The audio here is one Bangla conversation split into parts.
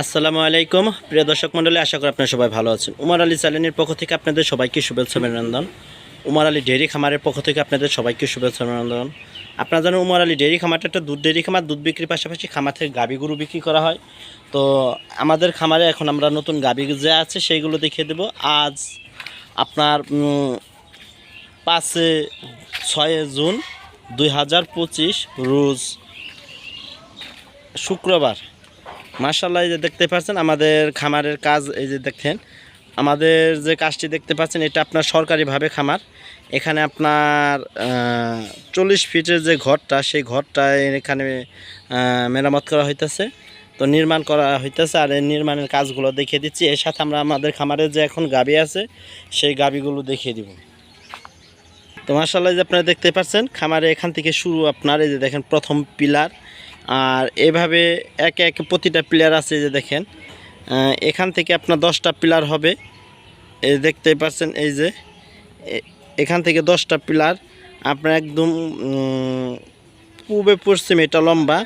আসসালামু আলাইকুম। প্রিয় দর্শক মণ্ডলী, আশা করি আপনারা সবাই ভালো আছেন। উমার আলী চ্যানেলের পক্ষ থেকে আপনাদের সবাইকে শুভেচ্ছা অভিনন্দন। উমার আলী ডেয়ারি খামারের পক্ষ থেকে আপনাদের সবাইকে শুভেচ্ছা অভিনন্দন। আপনারা জানেন উমার আলী ডেয়ারি খামারটা একটা দুধ ডেয়ারি খামার। দুধ বিক্রির পাশাপাশি খামার থেকে গাভী গরু বিক্রি করা হয়। তো আমাদের খামারে এখন আমরা নতুন গাভী যে আছে সেইগুলো দেখিয়ে দেবো। আজ আপনার পাঁচে ছয় জুন দুই হাজার পঁচিশ রোজ শুক্রবার। মার্শাল্লাহ এই যে দেখতে পাচ্ছেন আমাদের খামারের কাজ, এই যে দেখেন। আমাদের যে কাজটি দেখতে পাচ্ছেন, এটা আপনার সরকারিভাবে খামার। এখানে আপনার চল্লিশ ফিটের যে ঘরটা, সেই ঘরটা এখানে মেরামত করা হইতেছে। তো নির্মাণ করা হইতেছে, আর এই নির্মাণের কাজগুলো দেখিয়ে দিচ্ছি। এর সাথে আমরা আমাদের খামারে যে এখন গাবি আছে, সেই গাবিগুলো দেখিয়ে দিব। তো মার্শাল্লাহ যে আপনারা দেখতে পাচ্ছেন, খামারে এখান থেকে শুরু আপনার, এই যে দেখেন প্রথম পিলার। আর এভাবে একে একে প্রতিটা প্লেয়ার আছে যে দেখেন এখান থেকে আপনার দশটা পিলার হবে। এই দেখতে পাচ্ছেন, এই যে এখান থেকে দশটা পিলার আপনার একদম পূবে পশ্চিম, এটা লম্বা।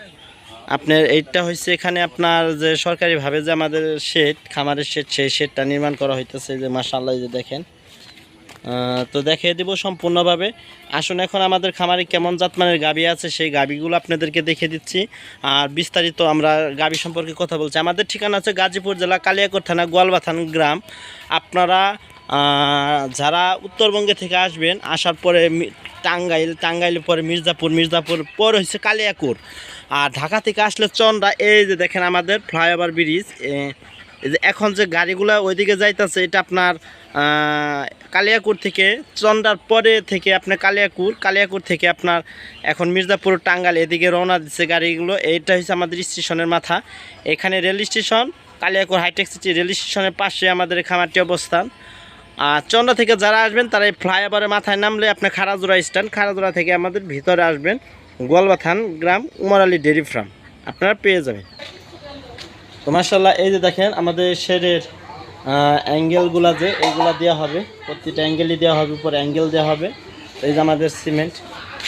আপনার এইটা হচ্ছে এখানে আপনার যে সরকারিভাবে যে আমাদের শেড খামারের শেড সেই শেডটা নির্মাণ করা হইতেছে যে মাসাল্লাহ যে দেখেন। তো দেখিয়ে দেবো সম্পূর্ণভাবে। আসুন এখন আমাদের খামারে কেমন জাতমানের গাবি আছে, সেই গাবিগুলো আপনাদেরকে দেখিয়ে দিচ্ছি। আর বিস্তারিত আমরা গাবি সম্পর্কে কথা বলছি। আমাদের ঠিকানা আছে গাজীপুর জেলা কালিয়াকোট থানা, গোয়ালবাথান গ্রাম। আপনারা যারা উত্তরবঙ্গে থেকে আসবেন, আসার পরে টাঙ্গাইল টাঙ্গাইলের পরে মির্জাপুর মির্জাপুর পর হচ্ছে কালিয়াকুর আর ঢাকা থেকে আসলে চন্দ্রা, এই যে দেখেন আমাদের ফ্লাইওভার ব্রিজ যে এখন যে গাড়িগুলো ওইদিকে যাইতেছে, এটা আপনার কালিয়াকুর থেকে, চন্ডার পরে থেকে আপনার কালিয়াকুর কালিয়াকুর থেকে আপনার এখন মির্জাপুর টাঙ্গাল এদিকে রওনা দিচ্ছে গাড়িগুলো। এইটা হচ্ছে আমাদের স্টেশনের মাথা। এখানে rail station, Kaliakair hitech city rail স্টেশনের পাশে আমাদের খামারটি অবস্থান। আর চন্ডা থেকে যারা আসবেন, তারা এই ফ্লাইওভারের মাথায় নামলে আপনার খারাজোড়া স্ট্যান্ড, খারাজোড়া থেকে আমাদের ভিতরে আসবেন গোয়ালবাথান গ্রাম, উমর আলী ডেয়ারি ফার্ম। আপনারা পেয়ে যাবেন। তো মার্শাল্লাহ এই যে দেখেন আমাদের শেডের অ্যাঙ্গেলগুলা যে এইগুলা দেওয়া হবে, প্রতিটা অ্যাঙ্গেলই দেওয়া হবে, উপরে অ্যাঙ্গেল দেওয়া হবে এই যে আমাদের সিমেন্ট।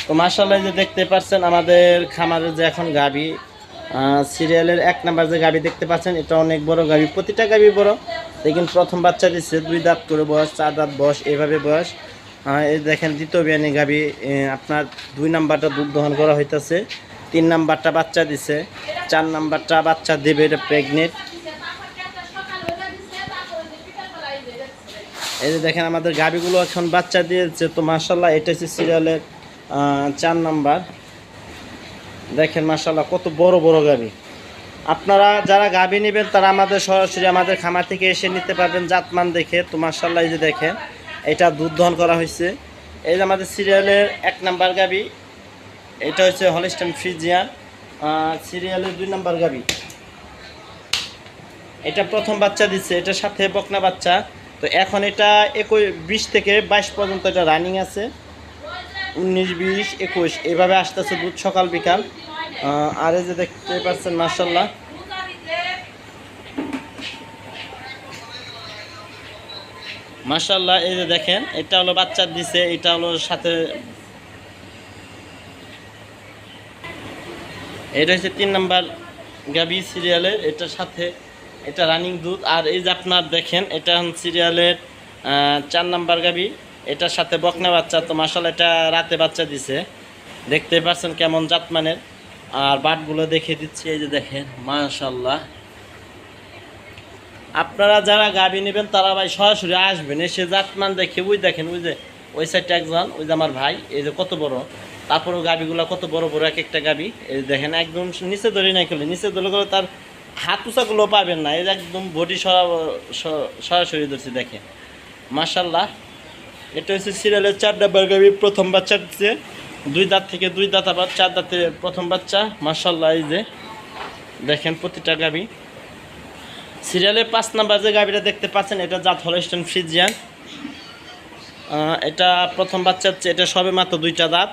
তো মার্শাল্লাহ যে দেখতে পাচ্ছেন আমাদের খামারের যে এখন গাবি সিরিয়ালের এক নাম্বার যে গাবি দেখতে পাচ্ছেন, এটা অনেক বড় গাবি, প্রতিটা গাবি বড়। দেখুন প্রথম বাচ্চা দিচ্ছে দুই দাঁত করে বয়স, চার দাঁত বয়স, এভাবে বয়স। এই দেখেন দ্বিতীয় বিয়ানি গাবি আপনার দুই নাম্বারটা দুধ দহন করা হইতেছে। তিন নাম্বারটা বাচ্চা দিছে, চার নাম্বারটা বাচ্চা দেবে, এটা প্রেগনেন্ট এই যে দেখেন আমাদের গাবিগুলো এখন বাচ্চা দিয়েছে, তো মার্শাল্লাহ এটা হচ্ছে সিরিয়ালের চার নাম্বার। দেখেন মার্শাল্লাহ কত বড় বড় গাবি আপনারা যারা গাবি নেবেন, তারা আমাদের সরাসরি আমাদের খামার থেকে এসে নিতে পারবেন জাতমান দেখে। তো মার্শাল্লাহ এই যে দেখেন, এটা দুধ দহন করা হয়েছে। এই যে আমাদের সিরিয়ালের এক নাম্বার গাবি এটা হচ্ছে হলিস্টান ফ্রিজিয়ান সিরিয়ালের দুই নাম্বার গাবি। এটা প্রথম বাচ্চা দিচ্ছে, এটা সাথে বকনা বাচ্চা। তো এখন এটা একুশ বিশ থেকে বাইশ পর্যন্ত এটা রানিং আছে। উনিশ, বিশ, একুশ, এভাবে আসতেছে দুধ সকাল, বিকাল। আর এই যে দেখতে পাচ্ছেন মার্শাল্লাহ মার্শাল্লাহ এই যে দেখেন, এটা হলো বাচ্চা দিছে, এটা হলো সাথে এটা হচ্ছে তিন নাম্বার গাবি সিরিয়ালের এটার সাথে এটা রানিং দুধ। আর এই যে আপনার দেখেন, এটা সিরিয়ালের চার নাম্বার গাবি। এটার সাথে বকনা বাচ্চা তো মাসাল এটা রাতে বাচ্চা দিছে। দেখতে পাচ্ছেন কেমন জাতমানের। আর বাটগুলো দেখে দিচ্ছি, এই যে দেখেন মাশাল্লাহ আপনারা যারা গাবি নেবেন, তারা ভাই সরাসরি আসবেন। এসে জাতমান দেখে, ওই দেখেন, ওই যে, ওই সাইডটা একজন, ওই যে আমার ভাই, এই যে কত বড়। তারপরেও গাবিগুলো কত বড় বড় এক একটা গাবি। এই দেখেন, একদম নিচে ধরে নাই খেলে। নিচে ধরে করে তার হাত উঁচাগুলো পাবেন না। এই একদম বডি সরাসরি ধরছে, দেখেন। মার্শাল্লাহ এটা হচ্ছে সিরিয়ালের চার ডাব্বার গাবি, প্রথম বাচ্চা দিচ্ছে। দুই দাঁত থেকে দুই দাঁত আবার চার দাঁতে প্রথম বাচ্চা। মার্শাল্লাহ এই যে। দেখেন প্রতিটা গাবি। সিরিয়ালের পাঁচ নাম্বার যে গাবিটা দেখতে পাচ্ছেন, এটা জাত হলস্টন ফ্রিজিয়ান এটা প্রথম বাচ্চা হচ্ছে, এটা সবে মাত্র দুইটা দাঁত।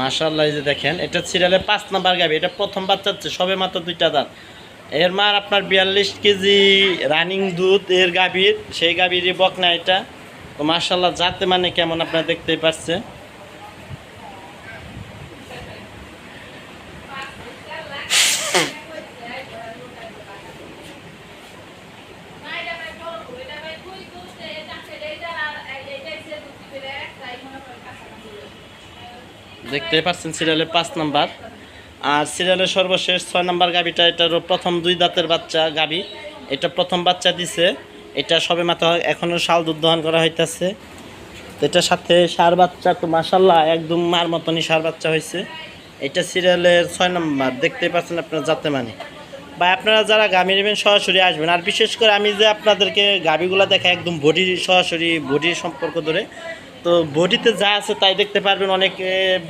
মাশাল্লাহ যে দেখেন, এটা সিরিয়ালে পাঁচ নাম্বার গাবি, এটা প্রথম বাচ্চা হচ্ছে, সবে মাত্র দুইটা দাঁত। এর মার আপনার বিয়াল্লিশ কেজি রানিং দুধ, এর গাভীর সেই গাভীরই বকনা এটা। তো মাশাল্লাহ যাতে মানে কেমন আপনার দেখতেই পাচ্ছে দেখতেই পাচ্ছেন সিরিয়ালের পাঁচ নাম্বার। আর সিরিয়ালের সর্বশেষ ছয় নাম্বার গাবিটা এটারও প্রথম দুই দাঁতের বাচ্চা গাবি এটা প্রথম বাচ্চা দিছে। এটা সবে মাত্র এখনও শাল দুধ দহন করা হইতাছে। এটার সাথে সার বাচ্চা তো মাসাল্লাহ একদম মার মতনই সার বাচ্চা হয়েছে এটা সিরিয়ালের ছয় নম্বর দেখতেই পাচ্ছেন আপনারা যাতে মানে। বা আপনারা যারা গামি নেবেন সরাসরি আসবেন। আর বিশেষ করে আমি যে আপনাদেরকে গাভীগুলো দেখা একদম বডি সরাসরি বডির সম্পর্ক ধরে। তো বডিতে যা আছে তাই দেখতে পারবেন। অনেক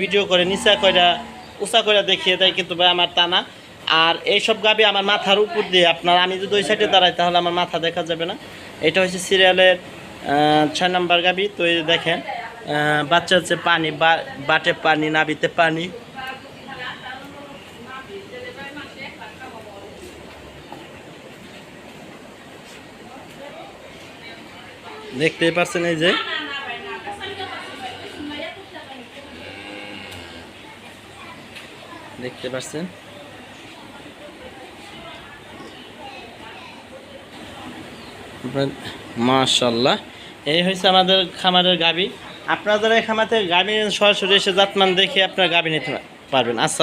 ভিডিও করে, নিচা কইরা, উঁচা করে দেখিয়ে দেয় কিন্তু ভাই আমার তা না। আর এইসব গাবি আমার মাথার উপর দিয়ে, আপনার আমি যদি ওই সাইডে দাঁড়াই তাহলে আমার মাথা দেখা যাবে না। এটা হচ্ছে সিরিয়ালের ছয় নম্বর গাবি। তো এই দেখেন বাচ্চা হচ্ছে পানি বাটে পানি নাবিতে পানি। দেখতেই পারছেন এই যে। দেখতে পাচ্ছেন মাশাল্লাহ। এই হয়েছে আমাদের খামারের গাবি। আপনারা যারা এই খামাতে গাবি সরাসরি এসে জাতমান দেখে আপনার গাবি নিতে পারবেন। আচ্ছা